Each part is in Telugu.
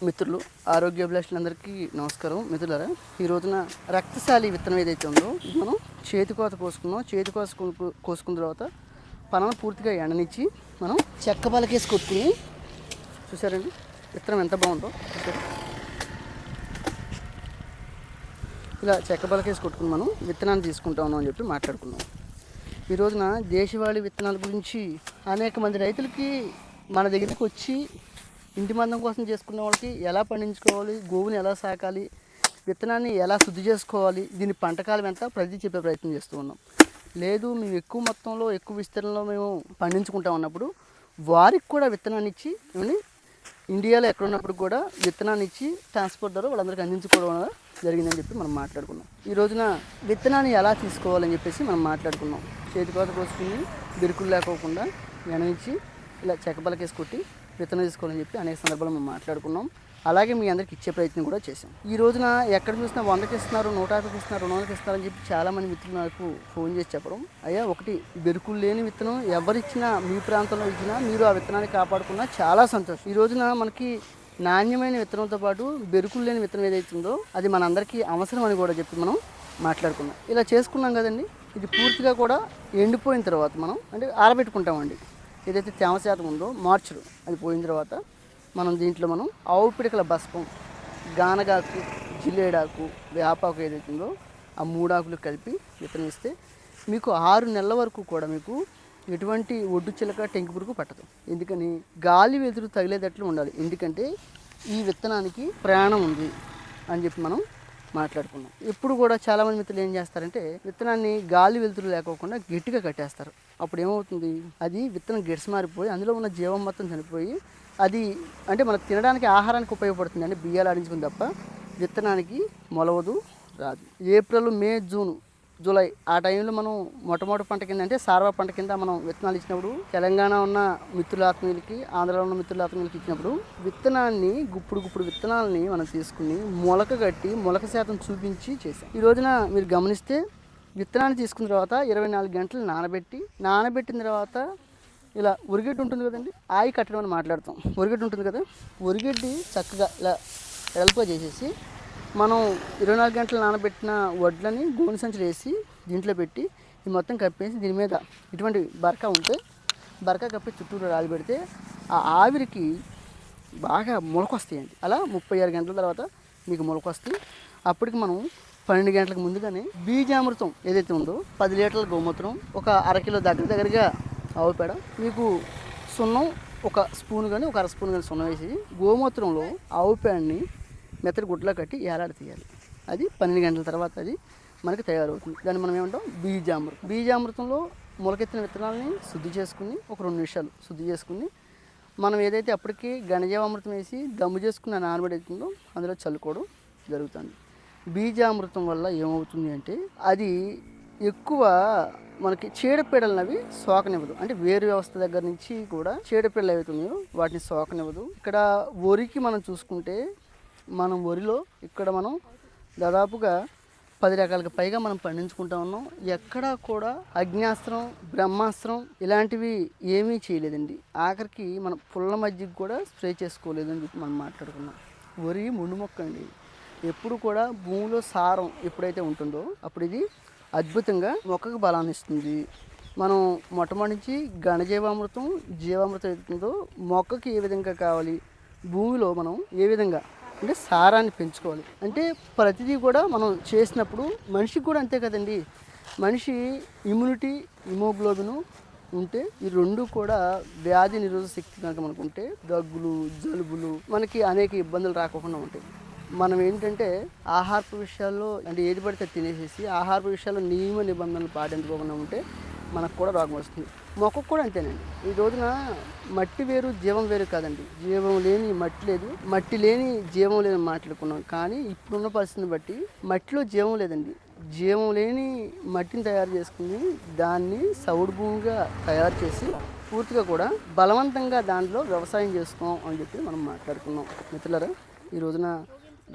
మిత్రులు ఆరోగ్య అభిలాషులందరికీ నమస్కారం. మిత్రులారా ఈ రోజున రక్తశాలి విత్తనం ఏదైతే ఉందో మనం చేతి కోత కోసుకున్నాం చేతి కోత కో- కోసుకున్న తర్వాత పనను పూర్తిగా ఎండనిచ్చి మనం చెక్క పలకేసి కొట్టుకుని చూసారండి విత్తనం ఎంత బాగుందో చూసారు ఇలా చెక్క పలకేసి కొట్టుకుని మనం విత్తనాన్ని తీసుకుంటాం అని చెప్పి మాట్లాడుకున్నాం. ఈ రోజున దేశవాళీ విత్తనాల గురించి అనేక మంది రైతులకి మన దగ్గరికి వచ్చి ఇంటి మందం కోసం చేసుకునే వాళ్ళకి ఎలా పండించుకోవాలి గోవుని ఎలా సాకాలి విత్తనాన్ని ఎలా శుద్ధి చేసుకోవాలి దీని పంటకాలం ఎంత ప్రతి చెప్పే ప్రయత్నం చేస్తూ ఉన్నాం. లేదు మేము ఎక్కువ మొత్తంలో ఎక్కువ విస్తీర్ణంలో మేము పండించుకుంటాం ఉన్నప్పుడు వారికి కూడా విత్తనాన్ని ఇచ్చి ఏమండి ఇండియాలో ఎక్కడ ఉన్నప్పుడు కూడా విత్తనాన్ని ఇచ్చి ట్రాన్స్పోర్ట్ ద్వారా వాళ్ళందరికీ అందించుకోవడం జరిగిందని చెప్పి మనం మాట్లాడుకున్నాం. ఈ రోజున విత్తనాన్ని ఎలా తీసుకోవాలని చెప్పేసి మనం మాట్లాడుకున్నాం. చేతి కోత కోసుకుని బిరుకులు లేకోకుండా వెననిచ్చి ఇలా చెక్కబలకేసి కొట్టి విత్తనం తీసుకోవాలని చెప్పి అనేక సందర్భాలు మనం మాట్లాడుకున్నాం. అలాగే మీ అందరికి ఇచ్చే ప్రయత్నం కూడా చేశాం. ఈ రోజున ఎక్కడ చూసినా వందకి ఇస్తున్నారు నూట యాభైకి ఇస్తున్నారు రెండు వందలకి ఇస్తున్నారని చెప్పి చాలామంది మిత్రులు నాకు ఫోన్ చేసి చెప్పడం. అయ్యా ఒకటి బెరుకులు లేని విత్తనం ఎవరిచ్చినా మీ ప్రాంతంలో ఇచ్చినా మీరు ఆ విత్తనాన్ని కాపాడుకున్నా చాలా సంతోషం. ఈ రోజున మనకి నాణ్యమైన విత్తనంతో పాటు బెరుకులు లేని విత్తనం ఏదైతే ఉందో అది మనందరికీ అవసరం అని కూడా చెప్పి మనం మాట్లాడుకున్నాం. ఇలా చేసుకున్నాం కదండి. ఇది పూర్తిగా కూడా ఎండిపోయిన తర్వాత మనం అంటే ఆరబెట్టుకుంటామండి. ఏదైతే తేమ శాతం ఉందో మార్చరు అది పోయిన తర్వాత మనం దీంట్లో మనం ఆవు పిడకల బస్పం గానగాకు జిల్లేడాకు వేపాకు ఏదైతే ఉందో ఆ మూడాకులు కలిపి విత్తనం ఇస్తే మీకు ఆరు నెలల వరకు కూడా మీకు ఎటువంటి ఒడ్డు చిలక టెంకి పురుగు పట్టదు. ఎందుకని? గాలి వెలుతురు తగిలేటట్లు ఉండాలి. ఎందుకంటే ఈ విత్తనానికి ప్రయాణం ఉంది అని చెప్పి మనం మాట్లాడుకున్నాం. ఇప్పుడు కూడా చాలామంది మిత్రులు ఏం చేస్తారంటే విత్తనాన్ని గాలి వెలుతురు లేకోకుండా గట్టిగా కట్టేస్తారు. అప్పుడు ఏమవుతుంది? అది విత్తనం గిడ్స్ మారిపోయి అందులో ఉన్న జీవం మొత్తం చనిపోయి అది అంటే మనకు తినడానికి ఆహారానికి ఉపయోగపడుతుంది అంటే బియ్యాలు ఆడించుకుని తప్ప విత్తనానికి మొలవదు రాదు. ఏప్రిల్ మే జూన్ జూలై ఆ టైంలో మనం మొట్టమొదటి పంట కింద అంటే సార్వా పంట కింద మనం విత్తనాలు ఇచ్చినప్పుడు తెలంగాణ ఉన్న మిత్రుల ఆత్మీయులకి ఆంధ్రలో ఉన్న మిత్రుల ఆత్మీయులకి ఇచ్చినప్పుడు విత్తనాన్ని గుప్పుడు గుప్పుడు విత్తనాలని మనం తీసుకుని మొలక కట్టి మొలక శాతం చూపించి చేసాం ఈ రోజున మీరు గమనిస్తే విత్తనాన్ని తీసుకున్న తర్వాత ఇరవై నాలుగు గంటలు నానబెట్టి నానబెట్టిన తర్వాత ఇలా ఉరిగడ్డి ఉంటుంది కదండి ఆయి కట్టడం అని మాట్లాడతాం. ఉరిగడ్డి ఉంటుంది కదా ఉరిగడ్డి చక్కగా ఇలా ఎడల్పుగా చేసేసి మనం ఇరవై నాలుగు గంటలు నానబెట్టిన వడ్లని గోనె సంచులు వేసి దీంట్లో పెట్టి ఈ మొత్తం కప్పేసి దీని మీద ఇటువంటి బరక ఉంటే బరక కప్పి చుట్టూరు రాలి పెడితే ఆ ఆవిరికి బాగా మొలకొస్తాయండి. అలా ముప్పై ఆరు గంటల తర్వాత మీకు మొలకొస్తాయి. అప్పటికి మనం పన్నెండు గంటలకు ముందుగానే బీజామృతం ఏదైతే ఉందో పది లీటర్ల గోమూత్రం ఒక అరకిలో దగ్గర దగ్గరగా ఆవు పేడ మీకు సున్నం ఒక స్పూన్ కానీ ఒక అర స్పూన్ కానీ సున్నం వేసి గోమూత్రంలో ఆవు పేడని మెత్తడి గుడ్లో కట్టి ఏలాడ తీయాలి. అది పన్నెండు గంటల తర్వాత అది మనకి తయారవుతుంది. దాన్ని మనం ఏమంటాం? బీజామృతం. బీజామృతంలో మొలకెత్తిన విత్తనాలని శుద్ధి చేసుకుని ఒక రెండు నిమిషాలు శుద్ధి చేసుకుని మనం ఏదైతే అప్పటికి గణజీవామృతం వేసి దమ్ము చేసుకున్న నానబెడుతుందో అందులో చల్లుకోవడం జరుగుతుంది. బీజామృతం వల్ల ఏమవుతుంది అంటే అది ఎక్కువ మనకి చీడపీడలను అవి సోకనివ్వదు. అంటే వేరు వ్యవస్థ దగ్గర నుంచి కూడా చీడపీడలు అవుతున్నాయో వాటిని సోకనివ్వదు. ఇక్కడ వరికి మనం చూసుకుంటే మనం వరిలో ఇక్కడ మనం దాదాపుగా పది రకాలకు పైగా మనం పండించుకుంటా ఉన్నాం. ఎక్కడా కూడా అగ్నాస్త్రం బ్రహ్మాస్త్రం ఇలాంటివి ఏమీ చేయలేదండి. ఆఖరికి మనం పుల్ల మధ్యకి కూడా స్ప్రే చేసుకోలేదని చెప్పి మనం మాట్లాడుకున్నాం. వరి ముండు మొక్క అండి. ఎప్పుడు కూడా భూమిలో సారం ఎప్పుడైతే ఉంటుందో అప్పుడు ఇది అద్భుతంగా మొక్కకు బలాన్ని ఇస్తుంది. మనం మొట్టమొదటి ఘనజీవామృతం జీవామృతం అవుతుందో మొక్కకి ఏ విధంగా కావాలి భూమిలో మనం ఏ విధంగా అంటే సారాన్ని పెంచుకోవాలి. అంటే ప్రతిదీ కూడా మనం చేసినప్పుడు మనిషికి కూడా అంతే కదండి. మనిషి ఇమ్యూనిటీ హిమోగ్లోబిన్ ఉంటే ఈ రెండు కూడా వ్యాధి నిరోధక శక్తి కనుక మనకు ఉంటే దగ్గులు జలుబులు మనకి అనేక ఇబ్బందులు రాకుండా ఉంటాయి. మనం ఏంటంటే ఆహారపు విషయాల్లో అంటే ఏది పడితే అది తినేసేసి ఆహారపు విషయాల్లో నియమ నిబంధనలు పాటించుకోకుండా ఉంటే మనకు కూడా రోగం వస్తుంది. మొక్కకు కూడా అంతేనండి. ఈ రోజున మట్టి వేరు జీవం వేరు కాదండి. జీవం లేని మట్టి లేదు. మట్టి లేని జీవం లేని మాట్లాడుకున్నాం. కానీ ఇప్పుడున్న పరిస్థితిని బట్టి మట్టిలో జీవం లేదండి. జీవం లేని మట్టిని తయారు చేసుకుని దాన్ని సౌడు భూమిగా తయారు చేసి పూర్తిగా కూడా బలవంతంగా దాంట్లో వ్యవసాయం చేసుకోం అని చెప్పి మనం మాట్లాడుకున్నాం. మిత్రులరా ఈ రోజున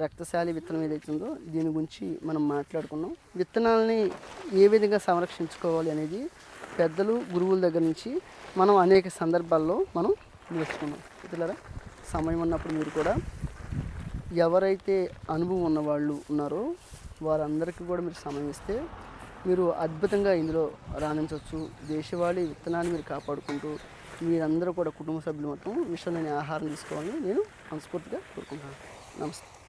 రక్తశాలి విత్తనం ఏదైతే ఉందో దీని గురించి మనం మాట్లాడుకున్నాం. విత్తనాలని ఏ విధంగా సంరక్షించుకోవాలి అనేది పెద్దలు గురువుల దగ్గర నుంచి మనం అనేక సందర్భాల్లో మనం నేర్చుకున్నాం. మిత్రులారా సమయం ఉన్నప్పుడు మీరు కూడా ఎవరైతే అనుభవం ఉన్న వాళ్ళు ఉన్నారో వారందరికీ కూడా మీరు సమయం ఇస్తే మీరు అద్భుతంగా ఇందులో రాణించవచ్చు. దేశవాళీ విత్తనాన్ని మీరు కాపాడుకుంటూ మీరందరూ కూడా కుటుంబ సభ్యులు మొత్తం విషయంలోని ఆహారం తీసుకోవాలని నేను మనస్ఫూర్తిగా కోరుకుంటాను నమస్తే.